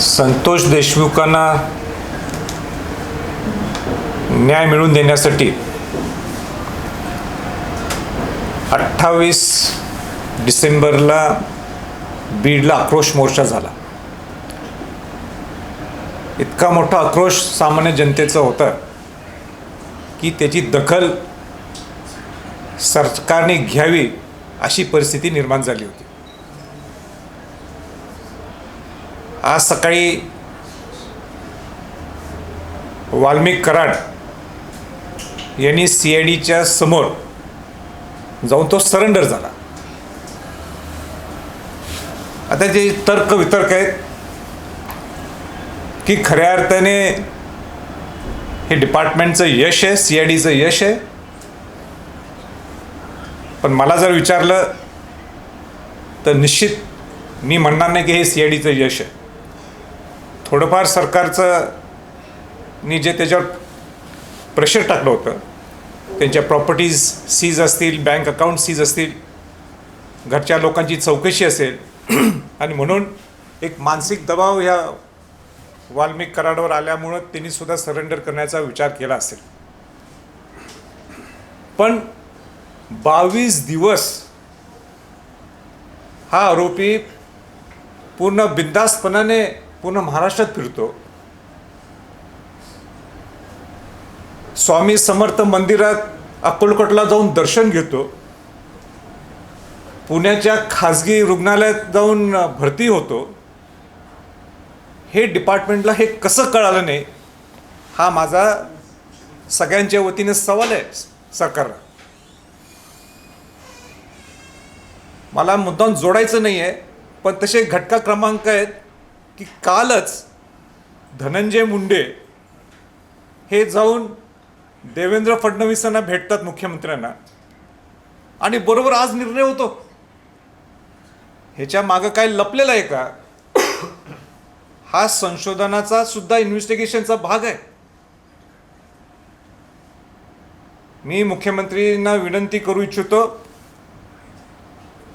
संतोष देशमुखांना न्याय मिळवून देण्यासाठी अठ्ठावीस डिसेंबरला बीडला आक्रोश मोर्चा झाला. इतका मोठा आक्रोश सामान्य जनतेचा होता की त्याची दखल सरकारने घ्यावी अशी परिस्थिती निर्माण झाली होती. आज सकाळी वाल्मिक कराड यांनी सी आय डीच्या समोर जाऊन तो सरेंडर झाला. आता जे तर्क वितर्क आहेत की खऱ्या अर्थाने हे डिपार्टमेंटचं यश आहे सी आय डीचं यश आहे. पण मला जर विचारलं तर निश्चित मी म्हणणार नाही की हे सी आय डीचं यश आहे. थोडंफार सरकारचं नी जे त्याच्यावर प्रेशर टाकलं होतं त्यांच्या प्रॉपर्टीज सीज असतील बँक अकाउंट सीज असतील घरच्या लोकांची चौकशी असेल आणि म्हणून एक मानसिक दबाव ह्या वाल्मिक कराडावर आल्यामुळं त्यांनी सुद्धा सरेंडर करण्याचा विचार केला असेल. पण बावीस दिवस हा आरोपी पूर्ण बिंदास्तपणाने पूर्ण महाराष्ट्रात फिरतो. स्वामी समर्थ मंदिरात अक्कलकोटला जाऊन दर्शन घेतो. पुण्याच्या खाजगी रुग्णालयात जाऊन भरती होतो. हे डिपार्टमेंटला हे कसं कळालं नाही हा माझा सगळ्यांच्या वतीने सवाल आहे सरकारला. मला मुद्दाम जोडायचं नाही आहे पण तसे घटका क्रमांक आहेत की कालच धनंजय मुंडे हे जाऊन देवेंद्र फडणवीसांना भेटतात मुख्यमंत्र्यांना. आणि बरोबर आज निर्णय होतो. ह्याच्या मागं काय लपलेलं आहे का? हा संशोधनाचा सुद्धा इन्व्हेस्टिगेशनचा भाग आहे. मी मुख्यमंत्रींना विनंती करू इच्छितो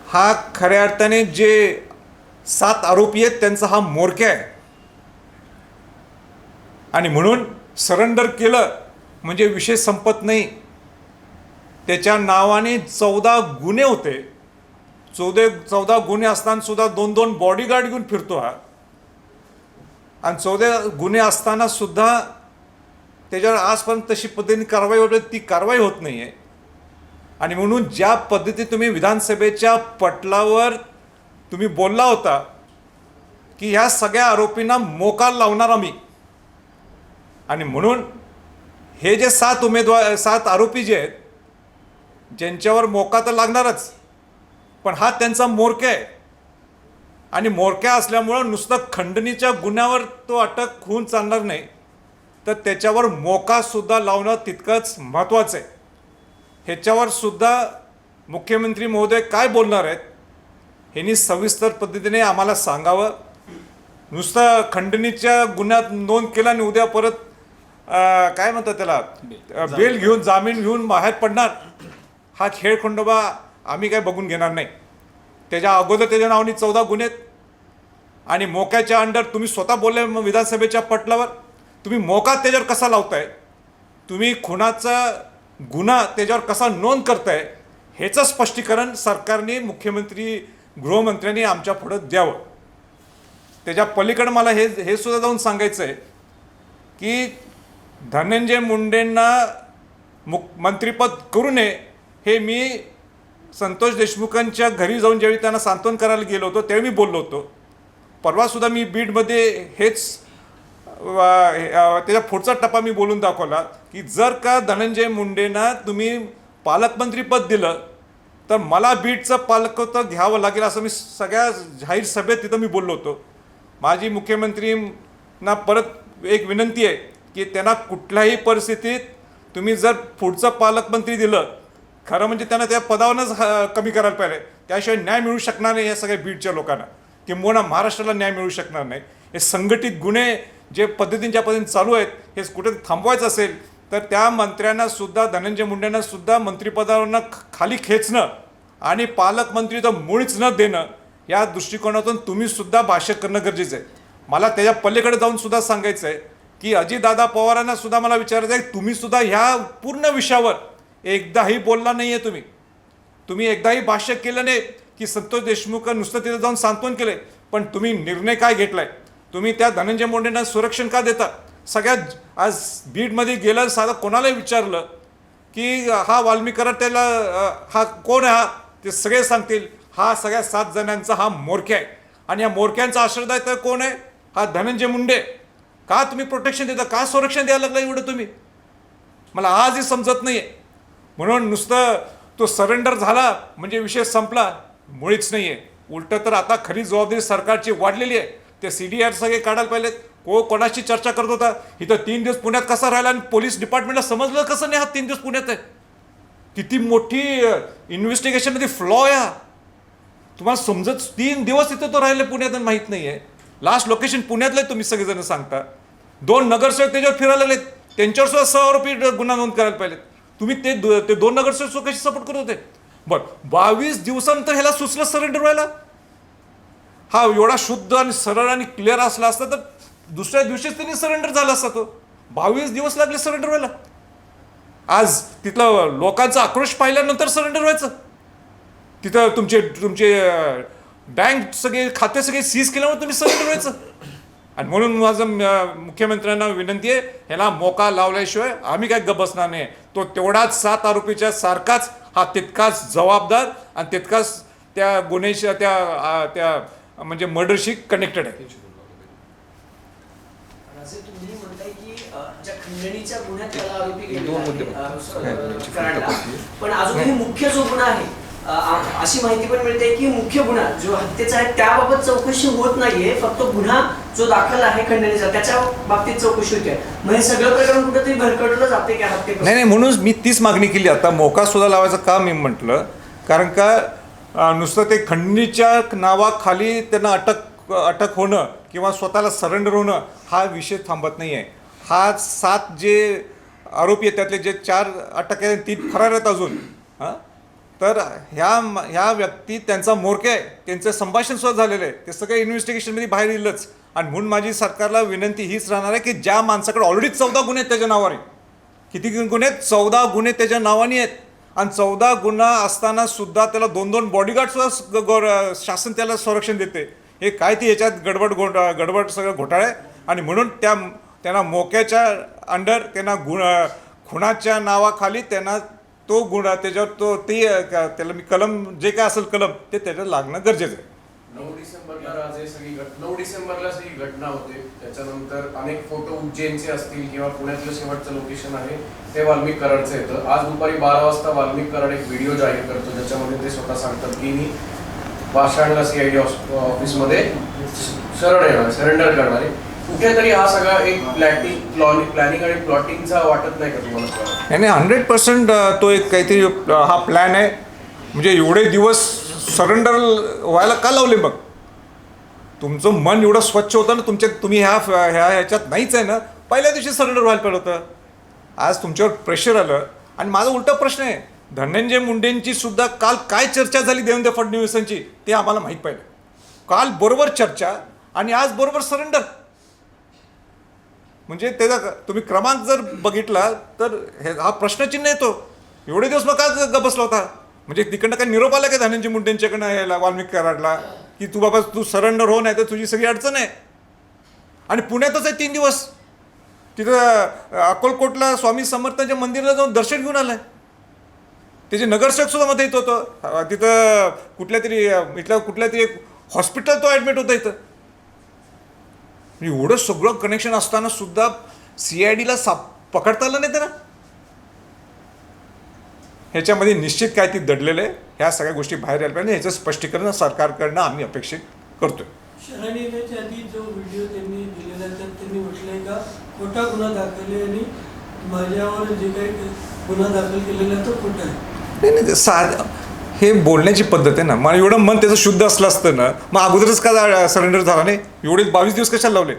हा खऱ्या अर्थाने जे सात आरोपी आहेत त्यांचा हा मोरक्या आहे. आणि म्हणून सरेंडर केलं म्हणजे विषय संपत नाही. त्याच्या नावाने चौदा गुन्हे होते. चौदा चौदा गुन्हे असताना सुद्धा दोन दोन बॉडीगार्ड घेऊन फिरतो हा. आणि चौदा गुन्हे असताना सुद्धा त्याच्यावर आजपर्यंत तशी पद्धतीने कारवाई होते ती कारवाई होत नाही आहे आणि म्हणून ज्या पद्धती तुम्ही विधानसभेच्या पटलावर तुम्ही बोलला होता की ह्या सगळ्या आरोपींना मोकाल लावणार आम्ही आणि म्हणून हे जे सात उमेदवार सात आरोपी जे आहेत ज्यांच्यावर मोका तर लागणारच पण हा त्यांचा मोरक्या आहे. आणि मोरक्या असल्यामुळं नुसतं खंडणीच्या गुन्ह्यावर तो अटक होऊन चालणार नाही. तर त्याच्यावर मोकासुद्धा लावणं तितकंच महत्त्वाचं आहे. ह्याच्यावर सुद्धा मुख्यमंत्री महोदय काय बोलणार आहेत? ह्यांनी सविस्तर पद्धतीने आम्हाला सांगावं. नुसतं खंडणीच्या गुन्ह्यात नोंद केला आणि उद्या परत काय म्हणतात त्याला? बेल घेऊन जामीन घेऊन बाहेर पडणार. हा खेळ खंडोबा आम्ही काय बघून घेणार नाही. त्याच्या अगोदर त्याच्या नावाने चौदा गुन्हे आहेत. आणि मोक्याच्या अंडर तुम्ही स्वतः बोलले विधानसभेच्या पटलावर. तुम्ही मोका त्याच्यावर कसा लावताय? तुम्ही खुनाचा गुन्हा त्याच्यावर कसा नोंद करताय? ह्याचं स्पष्टीकरण सरकारने मुख्यमंत्री गृहमंत्र्यांनी आमच्या पुढं द्यावं. त्याच्या पलीकडं मला हे हे सुद्धा जाऊन सांगायचं आहे की धनंजय मुंडेंना मुख मंत्रिपद करू नये हे मी संतोष देशमुखांच्या घरी जाऊन ज्यावेळी त्यांना सांत्वन करायला गेलो होतो त्यावेळी मी बोललो होतो. परवासुद्धा मी बीडमध्ये हेच त्याच्या पुढचा टप्पा मी बोलून दाखवला की जर का धनंजय मुंडेंना तुम्ही पालकमंत्रीपद दिलं तर मला बीडचं पालकत्व घ्यावं लागेल असं मी सगळ्या जाहीर सभेत तिथं मी बोललो होतो. माझी मुख्यमंत्रींना परत एक विनंती आहे की त्यांना कुठल्याही परिस्थितीत तुम्ही जर पुढचं पालकमंत्री दिलं खरं म्हणजे त्यांना त्या पदावरच कमी करायला पाहिजे. त्याशिवाय न्याय मिळू शकणार नाही या सगळ्या बीडच्या लोकांना. किंबहुना महाराष्ट्राला न्याय मिळू शकणार नाही. हे संघटित गुन्हे जे पद्धतींच्या पद्धतीने चालू आहेत हे कुठे थांबवायचं असेल तर त्या मंत्र्यांना सुद्धा धनंजय मुंडेंना सुद्धा मंत्रिपदावरनं खाली खेचणं आणि पालकमंत्री तर मुळीच न देणं या दृष्टिकोनातून तुम्हीसुद्धा भाष्य करणं गरजेचं आहे. मला त्याच्या पलीकडे जाऊन सुद्धा सांगायचं आहे की अजितदादा पवारांनासुद्धा मला विचारायचं आहे तुम्हीसुद्धा ह्या पूर्ण विषयावर एकदाही बोलला नाही आहे तुम्ही. तुम्ही एकदाही भाष्य केलं नाही की संतोष देशमुख नुसतं तिथं जाऊन सांत्वन आहे पण तुम्ही निर्णय काय घेतला आहे तुम्ही त्या धनंजय मुंडेंना संरक्षण का देता? सगळ्यात आज बीडमध्ये गेलं साधं कोणालाही विचारलं की हा वाल्मीकरण त्याला हा कोण आहे हा? ते सगळे सांगतील हा सगळ्या सात जणांचा हा मोरक्या आहे. आणि या मोरक्यांचा आश्रयदाय तर कोण आहे? हा धनंजय मुंडे. का तुम्ही प्रोटेक्शन देता? का संरक्षण द्यायला लागला एवढं तुम्ही? मला आजही समजत नाही आहे म्हणून नुसतं तो सरेंडर झाला म्हणजे विषय संपला मुळीच नाही आहे उलटं तर आता खरी जबाबदारी सरकारची वाढलेली आहे. ते सी डी आर सगळे काढायला पाहिलेत. को कोणाशी चर्चा करत होता? इथं तीन दिवस पुण्यात कसा राहिला आणि पोलीस डिपार्टमेंटला समजलं कसं नाही हा तीन दिवस पुण्यात आहे? किती मोठी इन्व्हेस्टिगेशनमध्ये फ्लॉ आहे हा. तुम्हाला समजत तीन दिवस इथं तो राहिले पुण्यात माहीत नाही आहे लास्ट लोकेशन पुण्यातलं आहे तुम्ही सगळेजण सांगता. दोन नगरसेवक त्याच्यावर फिरायला लागलेत. त्यांच्यावर सुद्धा सह आरोपी गुन्हा नोंद करायला पाहिजेत तुम्ही ते ते दोन नगरसेवक कशी सपोर्ट करत होते? बरं बावीस दिवसानंतर ह्याला सुचलं सरेंडर व्हायला? हा एवढा शुद्ध आणि सरळ आणि क्लिअर असला असता तर दुसऱ्या दिवशीच त्यांनी सरेंडर झाला असता तो. बावीस दिवस लागले सरेंडर व्हायला. आज तिथलं लोकांचा आक्रोश पाहिल्यानंतर सरेंडर व्हायचं. तिथं तुमचे तुमचे बँक सगळे खाते सगळे सीज केल्यामुळे तुम्ही सरेंडर व्हायचं. आणि म्हणून माझं मुख्यमंत्र्यांना विनंती आहे ह्याला मोका लावल्याशिवाय आम्ही काय गप बसणार नाही. तो तेवढाच सात आरोपीच्या सारखाच हा तितकाच जबाबदार आणि तितकाच त्या गुन्ह्याच्या त्या त्या म्हणजे मर्डरशी कनेक्टेड आहे. म्हणजे. पण अजूनही मुख्य जो गुन्हा आहे अशी माहिती पण मिळते की मुख्य गुन्हा जो हत्येचा आहे त्याबाबत चौकशी होत नाहीये. फक्त गुन्हा जो दाखल आहे खंडणीचा त्याच्या बाबतीत चौकशी होते हे सगळं प्रकरण कुठेतरी भरकटलं जाते की हत्ये नाही नाही म्हणून मी तीच मागणी केली. आता मोका सुद्धा लावायचं का मी म्हटलं? कारण का नुसतं ते खंडणीच्या नावाखाली त्यांना अटक अटक होणं किंवा स्वतःला सरेंडर होणं हा विषय थांबत नाही आहे हा सात जे आरोपी आहेत त्यातले जे चार अटक आहेत ती फरार आहेत अजून. हां तर ह्या ह्या व्यक्ती त्यांचा मोरके आहे. त्यांचं संभाषण सुद्धा झालेलं आहे. ते सगळं इन्व्हेस्टिगेशनमध्ये बाहेर येईलच. आणि म्हणून माझी सरकारला विनंती हीच राहणार आहे की ज्या माणसाकडे ऑलरेडी चौदा गुन्हे आहेत त्याच्या नावाने. किती गुन्हे आहेत? चौदा गुन्हे त्याच्या नावाने आहेत. आणि चौदा गुन्हा असताना सुद्धा त्याला दोन दोन बॉडीगार्ड सुद्धा गौर- शासन त्याला संरक्षण देते. हे काय ती याच्यात गडबड गो गडबड सगळं घोटाळा आहे. आणि म्हणून त्या त्यांना मोक्याच्या अंडर त्यांना गुण खुणाच्या नावाखाली त्यांना तो गुन्हा त्याच्यावर तो ते त्याला मी कलम जे काय असेल कलम ते त्याच्यावर लागणं गरजेचं आहे. नऊ डिसेंबरला आज हे सगळी घट नऊ डिसेंबरला सगळी घटना होते. त्याच्यानंतर अनेक फोटो उज्जैनचे असतील किंवा पुण्यातलं शेवटचं लोकेशन आहे ते वाल्मिक कराडचं येतं. आज दुपारी बारा वाजता वाल्मिक कराड एक व्हिडिओ जाहीर करतो. ज्याच्यामध्ये ते स्वतः सांगतात की मी पाषाणला सी आय डी ऑफिसमध्ये शरण येणार सरेंडर करणार आहे. कुठेतरी हा सगळा एक प्लॅटिंग प्लॅनिंग आणि प्लॉटिंगचा वाटत नाही का तुम्हाला? हंड्रेड पर्सेंट तो एक काहीतरी हा प्लॅन आहे. म्हणजे एवढे दिवस सरेंडर व्हायला का लावले मग? तुमचं मन एवढं स्वच्छ होतं ना तुमच्या तुम्ही ह्या ह्या ह्याच्यात नाहीच आहे ना पहिल्या दिवशी सरेंडर व्हायला पाहिलं होतं. आज तुमच्यावर प्रेशर आलं. आणि माझा उलटा प्रश्न आहे धनंजय मुंडेंची सुद्धा काल काय चर्चा झाली देवेंद्र फडणवीसांची ते आम्हाला माहीत पाहिजे काल बरोबर चर्चा आणि आज बरोबर सरेंडर म्हणजे त्याचा तुम्ही क्रमांक जर बघितला तर हे हा प्रश्नचिन्ह येतो. एवढे दिवस मग का ग बसला होता? म्हणजे तिकडनं काय निरोप आला का धनंजय मुंडेंच्याकडनं यायला वाल्मिकी कराडला? की तू बाबा तू सरेंडर हो नाही तर तुझी सगळी अडचण आहे. आणि पुण्यातच आहे तीन दिवस. तिथं अकोलकोटला स्वामी समर्थांच्या मंदिराला जाऊन दर्शन घेऊन आलाय. त्याचे नगरसेवक सुद्धा मध्ये येत होतं. तिथं कुठल्या तरी इथल्या कुठल्या तरी एक हॉस्पिटल तो ॲडमिट होता इथं. म्हणजे एवढं सगळं कनेक्शन असताना सुद्धा सी आय डीला साप पकडता आलं नाही त्यांना ह्याच्यामध्ये निश्चित काय ती दडलेलं आहे ह्या सगळ्या गोष्टी बाहेर यायला पाहिजे ह्याचं स्पष्टीकरण सरकारकडनं आम्ही अपेक्षित करतोय. शरण येण्याच्या आधी जो व्हिडिओ त्यांनी दिलेला आहे त्यात त्यांनी म्हटलंय का खोटा गुन्हा दाखल आहे आणि माझ्यावर जे काही गुन्हा दाखल केलेला आहे तो खोटा आहे. नाही नाही ते साध हे बोलण्याची पद्धत आहे ना. मला एवढं मन त्याचं शुद्ध असलं असतं ना मग अगोदरच का सरेंडर झाला नाही? एवढे बावीस दिवस कशाला लावले?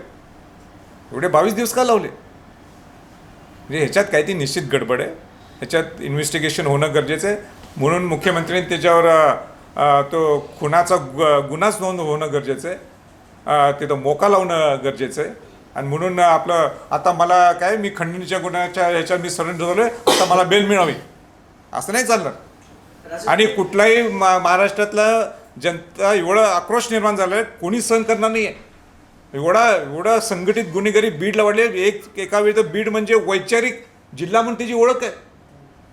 एवढे बावीस दिवस का लावले? म्हणजे ह्याच्यात काही ती निश्चित गडबड आहे. ह्याच्यात इन्व्हेस्टिगेशन होणं गरजेचं आहे. म्हणून मुख्यमंत्र्यांनी त्याच्यावर तो खुनाचा गु- गुन्हाच नोंद होणं गरजेचं आहे. तिथं मोका लावणं गरजेचं आहे. आणि म्हणून आपलं आता मला काय मी खंडणीच्या गुन्ह्याच्या ह्याच्यात मी सरेंडर आहे आता मला बेल मिळावी. असं नाही चालणार. आणि कुठलाही मा महाराष्ट्रातलं जनता एवढं आक्रोश निर्माण झालं आहे कोणी सहन करणार नाही आहे एवढा एवढा संघटित गुन्हेगारी बीडला वाढले एक एका वेळी तर बीड म्हणजे वैचारिक जिल्हा म्हणून त्याची ओळख आहे.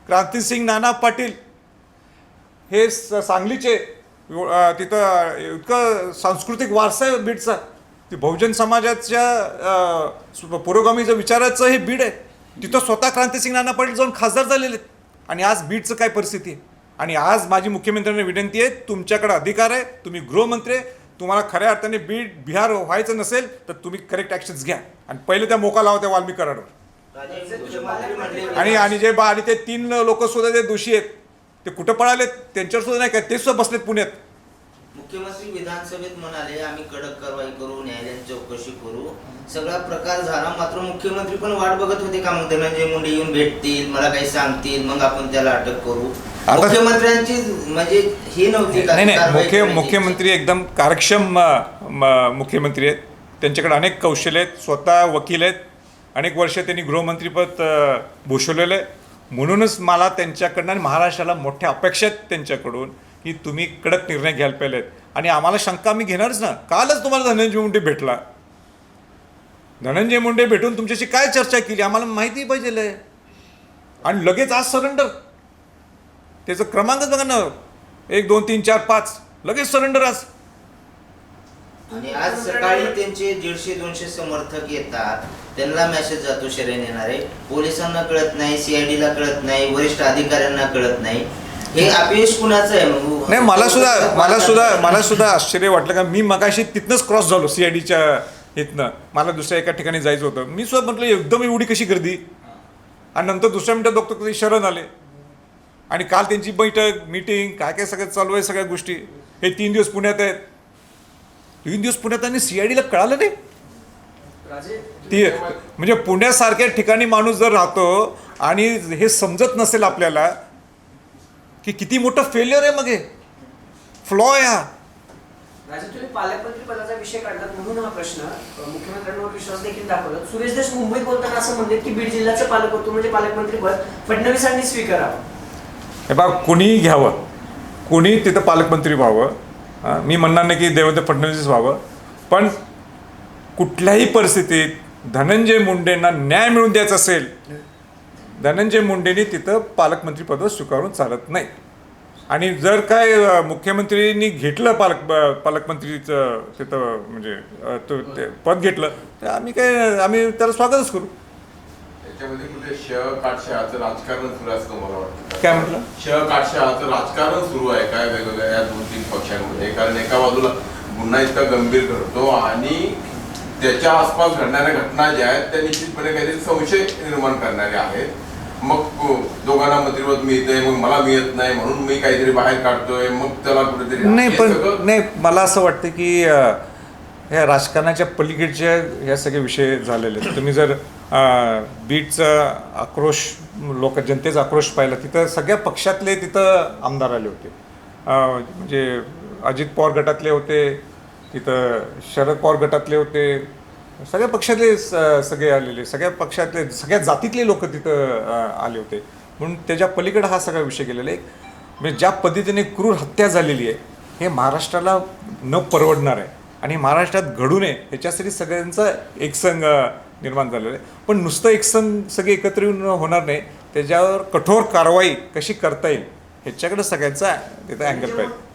क्रांतिसिंग नाना पाटील हे स- सांगलीचे तिथं इतकं सांस्कृतिक वारसा आहे बीडचा ती बहुजन समाजाच्या पुरोगामीचं विचाराचं हे बीड आहे. तिथं स्वतः क्रांतिसिंग नाना पाटील जाऊन खासदार झालेले आहेत. आणि आज बीडचं काय परिस्थिती आहे? आणि आज माझी मुख्यमंत्र्यांना विनंती आहे तुमच्याकडे अधिकार आहे तुम्ही गृहमंत्री आहे. तुम्हाला खऱ्या अर्थाने बीड बिहार व्हायचं नसेल तर तुम्ही करेक्ट ॲक्शन्स घ्या. आणि पहिले त्या मोका लावा त्या वाल्मी कराडवर आणि आणि जे बा आणि ते तीन लोक सुद्धा जे दोषी आहेत ते कुठं पळालेत त्यांच्यावर सुद्धा नाही काय ते सुद्धा बसलेत पुण्यात. मुख्यमंत्री विधानसभेत म्हणाले आम्ही कडक कारवाई करू न्यायालयात चौकशी करू. सगळा प्रकार झाला मात्र मुख्यमंत्री पण वाट बघत होते का मग धनंजय मुंडे येऊन भेटतील मला काही सांगतील मग आपण त्याला अटक करू. मुख्यमंत्र्यांची म्हणजे ही नव्हती का? नाही नाही मुख्य? मुख्यमंत्री एकदम कार्यक्षम मुख्यमंत्री आहेत. त्यांच्याकडे अनेक कौशल्य आहेत स्वतः वकील आहेत अनेक वर्ष त्यांनी गृहमंत्रीपद भूषवलेलं आहे. म्हणूनच मला त्यांच्याकडनं आणि महाराष्ट्राला मोठ्या अपेक्षा आहेत त्यांच्याकडून की तुम्ही कडक निर्णय घ्यायला पाहिजेत आणि आम्हाला शंका मी घेणारच ना. कालच तुम्हाला धनंजय मुंडे भेटला. धनंजय मुंडे भेटून तुमच्याशी काय चर्चा केली? आम्हाला माहिती पाहिजे आणि लगेच आज सरेंडर त्याचं क्रमांकच बघा ना. एक दोन तीन चार पाच. लगेच सरेंडर आज. आणि आज सकाळी त्यांचे दीडशे दोनशे समर्थक येतात. त्यांना मेसेज जातो शरण येणारे. पोलिसांना कळत नाही सीआयडी ला कळत नाही वरिष्ठ अधिकाऱ्यांना कळत नाही. हे अपयश कुणाचं आहे? मग नाही मला सुद्धा मला सुद्धा मला सुद्धा आश्चर्य वाटलं का मी मगाशी तिथनंच क्रॉस झालो सी आय डीच्या इथनं. मला दुसऱ्या एका ठिकाणी जायचं होतं. मी सुद्धा म्हटलं एकदम एवढी कशी गर्दी? आणि नंतर दुसऱ्या मिनिटात बघतो कधी शरण आले. आणि काल त्यांची बैठक मीटिंग काय काय सगळं चालू आहे सगळ्या गोष्टी. हे तीन दिवस पुण्यात आहेत. तीन दिवस पुण्यात आणि सी आय डीला कळालं नाही? ती म्हणजे पुण्यासारख्या ठिकाणी माणूस जर राहतो आणि हे समजत नसेल आपल्याला की किती मोठं फेल्युअर आहे मग. हे फ्लॉ आहे हा. पालकमंत्री पदाचा विषय म्हणून हा प्रश्न मुख्यमंत्र्यांवर विश्वास देखील दाखवला. सुरेश देश मुंबईत बोलताना असं म्हणले की बीड जिल्ह्याचं पालकत्व म्हणजे पालकमंत्री पद फडणवीसांनी स्वीकारावं. हे बा कुणीही घ्यावं. कुणी तिथं पालकमंत्री व्हावं. मी म्हणणार नाही की देवेंद्र फडणवीस व्हावं पण कुठल्याही परिस्थितीत धनंजय मुंडेंना न्याय मिळून द्यायचा असेल धनंजय मुंडेंनी तिथं पालकमंत्रीपद स्वीकारून चालत नाही. आणि जर काय मुख्यमंत्र्यांनी घेतलं पालक पालकमंत्रीचं तिथं म्हणजे तो ते पद घेतलं तर आम्ही काय आम्ही त्याला स्वागतच करू. त्याच्यामध्ये कुठे श काटशहाचं राजकारण सुरू आहे असं मला वाटतं काय म्हटलं? श काटशहाचं राजकारण सुरू आहे काय वेगवेगळ्या या दोन तीन पक्षांमध्ये. कारण एका बाजूला गुन्हा इतका गंभीर घडतो आणि त्याच्या आसपास घडणाऱ्या घटना ज्या आहेत त्या निश्चितपणे काहीतरी संशय निर्माण करणाऱ्या आहेत. मग दोघांना मंत्रिपद मिळतंय मग मला मिळत नाही म्हणून मी काहीतरी बाहेर काढतोय मग त्याला कुठेतरी नाही पण नाही मला असं वाटतं की ह्या राजकारणाच्या पलीकडच्या ह्या सगळे विषय झालेले आहेत. तुम्ही जर बीडचा आक्रोश लोक जनतेचा आक्रोश पाहिला तिथं सगळ्या पक्षातले तिथं आमदार आले होते. म्हणजे अजित पवार गटातले होते तिथं शरद पवार गटातले होते सगळ्या पक्षातले स- सगळे आलेले सगळ्या पक्षातले सगळ्या जातीतले लोक तिथं आले होते. म्हणून त्याच्या पलीकडे हा सगळा विषय गेलेला आहे. म्हणजे ज्या पद्धतीने क्रूर हत्या झालेली आहे हे महाराष्ट्राला न परवडणार आहे. आणि महाराष्ट्रात घडू नये ह्याच्यासाठी सगळ्यांचा एकसंग निर्माण झालेला आहे. पण नुसतं एकसंग सगळे एकत्र येऊन होणार नाही. त्याच्यावर कठोर कारवाई कशी करता येईल ह्याच्याकडे सगळ्यांचा तिथं अँगल पाहिजे.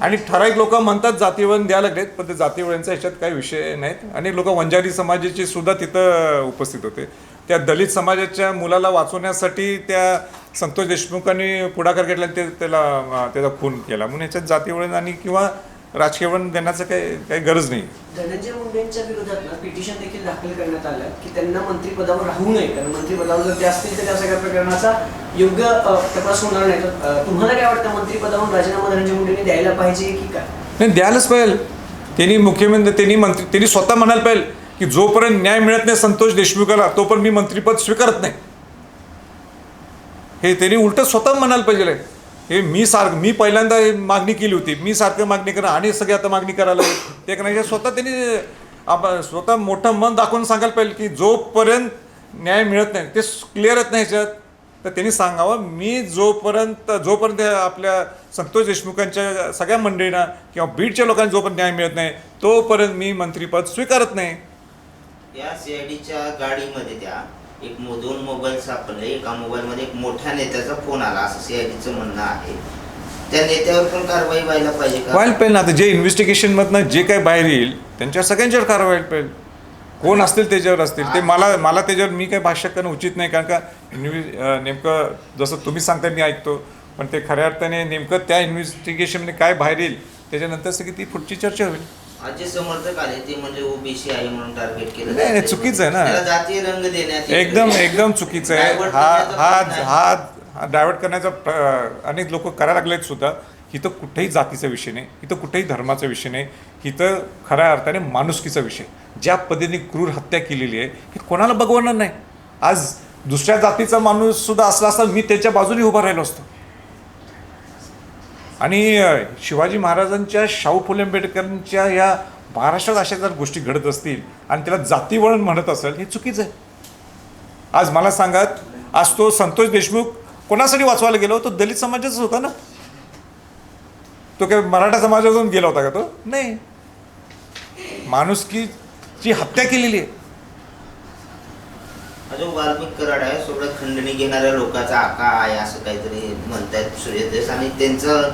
आणि ठराविक लोक म्हणतात जातीवळण द्यायला लागलेत पण ते जातीवळणचा ह्याच्यात काही विषय नाहीत. आणि लोक वंजारी समाजाचे सुद्धा तिथं उपस्थित होते. त्या दलित समाजाच्या मुलाला वाचवण्यासाठी त्या संतोष देशमुखांनी पुढाकार घेतला आणि ते त्याला त्याचा खून केला. म्हणून ह्याच्यात जातीवळण आणि किंवा राजकीय देण्याचं काही काही गरज नाही. धनंजय मुंडेंच्या विरोधात ना पिटिशन देखील दाखल करण्यात आलं की त्यांना मंत्रिपदावर राहू नये कारण मंत्रिपदावर जर ते असतील तर त्या सगळ्या प्रकरणाचा योग्य तपास होणार नाही. तर तुम्हाला काय वाटतं मंत्रिपदावरून राजीनामा धनंजय मुंडेंनी द्यायला पाहिजे की काय? नाही द्यायलाच पाहिजे. त्यांनी मुख्यमंत्री त्यांनी मंत्री त्यांनी स्वतः म्हणायला पाहिजे की जोपर्यंत न्याय मिळत नाही संतोष देशमुखाला तोपर्यंत मी मंत्रीपद स्वीकारत नाही. हे त्यांनी उलट स्वतः म्हणायला पाहिजे. हे मी सारखं मी पहिल्यांदा मागणी केली होती. मी सारखं मागणी करा आणि सगळे आता मागणी करायला ते करायचे स्वतः त्यांनी आप- स्वतः मोठं मन दाखवून सांगायला पाहिजे की जोपर्यंत न्याय मिळत नाही ते क्लिअर येत नाही ह्याच्यात? तर त्यांनी सांगावं मी जोपर्यंत जोपर्यंत आपल्या संतोष देशमुखांच्या सगळ्या मंडळींना किंवा बीडच्या लोकांना जोपर्यंत न्याय मिळत नाही तोपर्यंत मी मंत्रीपद स्वीकारत नाही. या सीआयडीच्या गाडीमध्ये त्या एक मो- दोन मोबाईल सापडले. एका मोबाईलमध्ये एक मोठ्या नेत्याचा फोन आला. असं सीआयडीचं म्हणणं आहे. त्या नेत्यावर पण कारवाई व्हायला पाहिजे का? व्हायला पाहिजे ना. आता जे इन्व्हेस्टिगेशन मधनं जे काही बाहेर येईल त्यांच्या सगळ्यांच्यावर कारवाई पाहिजे. कोण असतील त्याच्यावर असतील. ते मला मला त्याच्यावर मी काही भाष्य करणं उचित नाही. कारण का इन्व्हे- नेमकं जसं तुम्ही सांगता मी ऐकतो. पण ते खऱ्या अर्थाने नेमकं त्या इन्व्हेस्टिगेशनने काय बाहेर येईल त्याच्यानंतर सगळी ती पुढची चर्चा होईल. आज जे समर्थक आले ते म्हणजे ओबीसी आहे म्हणून टार्गेट केलं नाही, नाही, जातंय. चुकीचं आहे ना. त्याला जातीय रंग देण्यात येतोय. एकदम एकदम चुकीचं आहे Divert हा करण्याचा हा प्रयत्न आहे. हा डायव्हर्ट करण्याचा प्र- अनेक लोक करायला लागलेत सुद्धा इथं कुठेही जातीचा विषय नाही इथं कुठेही धर्माचा विषय नाही इथं खऱ्या अर्थाने माणुसकीचा विषय ज्या पद्धतीने क्रूर हत्या केलेली आहे हे कोणाला बघवणार नाही आज दुसऱ्या जातीचा माणूस सुद्धा असला असता मी त्याच्या बाजूने उभा राहिलो असतो आणि शिवाजी महाराजांच्या शाहू फुले आंबेडकरांच्या या महाराष्ट्रात अशा जर गोष्टी घडत असतील आणि त्याला जातीवळण म्हणत असेल हे चुकीचं आहे. आज मला सांगत आज तो संतोष देशमुख कोणासाठी वाचवायला गेलो तो दलित समाजाचाच होता ना? तो काय मराठा समाजातून गेला होता का तो? नाही. माणुसकीची हत्या केलेली आहे. अजून वाल्मिक कराड आहे. सगळं खंडणी घेणाऱ्या लोकांचा आका आहे असं काहीतरी म्हणतायत सूर्यदेश आणि त्यांचं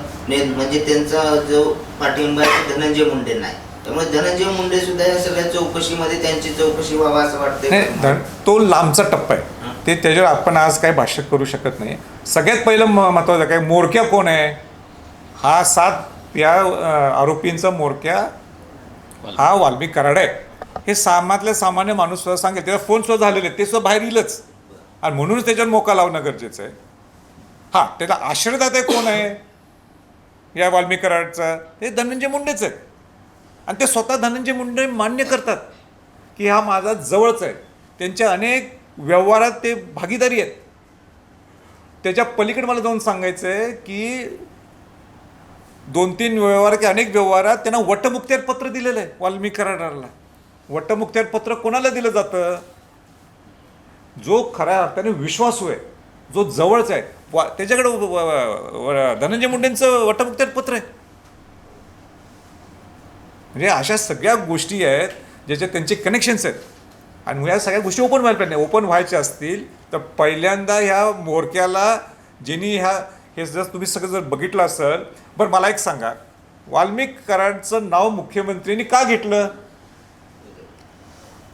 म्हणजे त्यांचा जो पाठिंबा आहे धनंजय मुंडे नाही. त्यामुळे धनंजय मुंडे सुद्धा या सगळ्या चौकशीमध्ये त्यांची चौकशी व्हावा असं धन- तो लांबचा टप्पा आहे. ते त्याच्यावर आपण आज काही भाष्य करू शकत नाही. सगळ्यात पहिलं म- महत्त्वाचं काय मोरक्या कोण आहे? हा सात या आरोपींचा मोरक्या हा वाल्मिक कराड आहे. हे सामातल्या सामान्य माणूस सुद्धा सांगेल त्याचा फोन सुद्धा झालेले ते सुद्धा बाहेर येईलच. आणि म्हणूनच त्याच्यावर मोका लावणं गरजेचं आहे. हां त्याचा आश्रयदाते कोण आहे? या वाल्मिक हे धनंजय मुंडेच आहे आणि ते स्वतः धनंजय मुंडे मान्य करतात की हा माझा जवळच आहे. त्यांच्या अनेक व्यवहारात ते भागीदारी आहेत. त्याच्या पलीकडे मला जाऊन सांगायचं आहे की दोन तीन व्यवहार की अनेक व्यवहारात त्यांना वटमुक्त्यार पत्र दिलेलं आहे वाल्मिकराडाला वटमुक्त्यार पत्र कोणाला दिलं जातं? जो खऱ्या अर्थाने विश्वासू आहे जो जवळचा आहे वा त्याच्याकडे व- धनंजय मुंडेंचं वटमुक्त्यार पत्र आहे. म्हणजे अशा सगळ्या गोष्टी आहेत ज्याच्यात त्यांचे कनेक्शन्स आहेत. आणि ह्या सगळ्या गोष्टी ओपन व्हायला पाहिजे. ओपन व्हायच्या असतील तर पहिल्यांदा ह्या मोरक्याला ज्यांनी ह्या हे जर तुम्ही सगळं जर बघितलं असेल बरं मला एक सांगा. वाल्मिक कराडचं नाव मुख्यमंत्र्यांनी का घेतलं?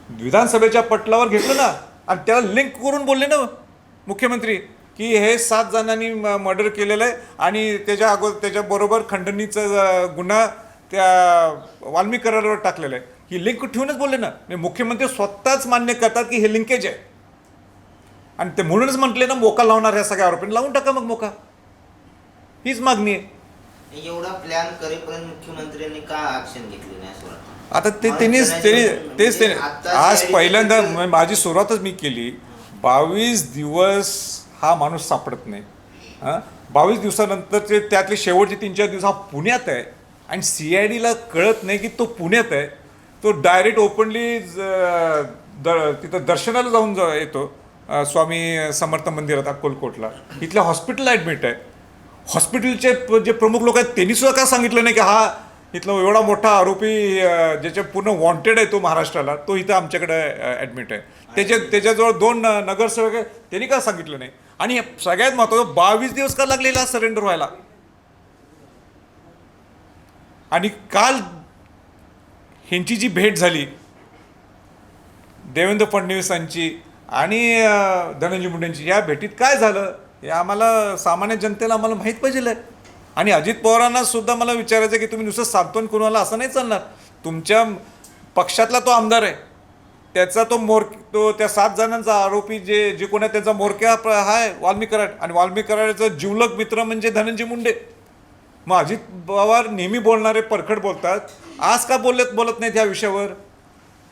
विधानसभेच्या पटलावर घेतलं ना आणि त्याला लिंक करून बोलले ना मुख्यमंत्री की हे सात जणांनी मर्डर केलेलं आहे आणि त्याच्या अगोदर त्याच्याबरोबर खंडणीचं गुन्हा त्या वाल्मिक करारावर टाकलेला आहे. ही लिंक ठेवूनच बोलले ना. म्हणजे मुख्यमंत्री स्वतःच मान्य करतात की हे लिंकेज आहे. आणि ते म्हणूनच म्हटले ना मोका लावणार ह्या सगळ्या आरोपींना. लावून टाका मग मोका. हीच मागणी आहे. एवढा प्लॅन करेपर्यंत मुख्यमंत्र्यांनी का ऍक्शन घेतली नाही असं वाटतं? आता ते त्यांनीच त्यांनी तेच त्यांनी आज पहिल्यांदा माझी सुरुवातच मी केली. बावीस दिवस हा माणूस सापडत नाही. हां? बावीस दिवसानंतरचे त्यातले शेवटचे तीन चार दिवस हा पुण्यात आहे. आणि सी आय डीला कळत नाही की तो पुण्यात आहे. तो डायरेक्ट ओपनली तिथं दर्शनाला जाऊन जा येतो. स्वामी समर्थ मंदिरात अक्कलकोटला. इथल्या हॉस्पिटलला ॲडमिट आहे. हॉस्पिटलचे जे प्रमुख लोक आहेत त्यांनी सुद्धा का सांगितलं नाही की हा इथला एवढा मोठा आरोपी ज्याच्या पूर्ण वॉन्टेड आहे तो महाराष्ट्राला तो इथं आमच्याकडे ॲडमिट आहे. त्याच्या त्याच्याजवळ दोन नगरसेवक आहे त्यांनी का सांगितलं नाही. आणि सगळ्यात महत्त्वाचं बावीस दिवस का लागलेला सरेंडर व्हायला? आणि काल ह्यांची जी भेट झाली देवेंद्र फडणवीसांची आणि धनंजय मुंडेंची या भेटीत काय झालं? हे आम्हाला सामान्य जनतेला आम्हाला माहीत पाहिजे आणि अजित पवारांना सुद्धा मला विचारायचं आहे की तुम्ही नुसतं सांत्वन कुणाला असं नाही चालणार? तुमच्या पक्षातला तो आमदार आहे. त्याचा तो मोर तो त्या सात जणांचा आरोपी जे जे कोण आहे त्याचा मोरक्या हा आहे वाल्मी कराड. आणि वाल्मी कराडचा जीवलक मित्र म्हणजे धनंजय मुंडे. मग अजित पवार नेहमी बोलणारे परखड बोलतात. आज का बोलत बोलत नाहीत या विषयावर?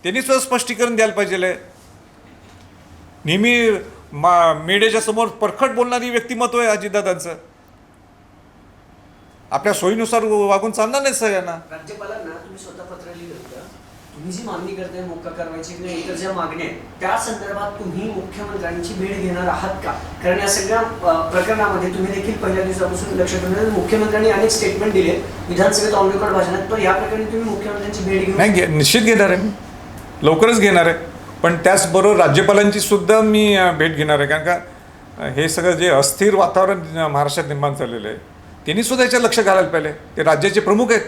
त्यांनी सुद्धा स्पष्टीकरण द्यायला पाहिजे नेहमी मा मेडेच्या समोर परखड बोलणारी व्यक्तिमत्व आहे अजितदादांचं. आपल्या सोयीनुसार वागून चालणार नाही सगळ्यांना. राज्यपालांना तुम्ही स्वतः पत्र लिहिलं होतं. तुम्ही जी मागणी करताय मोक्का कारवाईची किंवा इतर ज्या मागण्या आहेत त्या संदर्भात तुम्ही मुख्यमंत्र्यांची भेट घेणार आहात का? कारण या सगळ्या प्रकरणामध्ये तुम्ही देखील पहिल्या दिवसापासून लक्ष मुख्यमंत्र्यांनी अनेक स्टेटमेंट दिले विधानसभेत ऑन रेकॉर्ड भाषणात पण या प्रकरणी तुम्ही मुख्यमंत्र्यांची भेट नाही घे निश्चित घेणार आहे मी. लवकरच घेणार आहे. पण त्याचबरोबर राज्यपालांची सुद्धा मी भेट घेणार आहे. कारण का हे सगळं जे अस्थिर वातावरण महाराष्ट्रात निर्माण झालेलं आहे त्यांनीसुद्धा याच्यात लक्ष घालायला पाहिजे ते राज्याचे प्रमुख आहेत.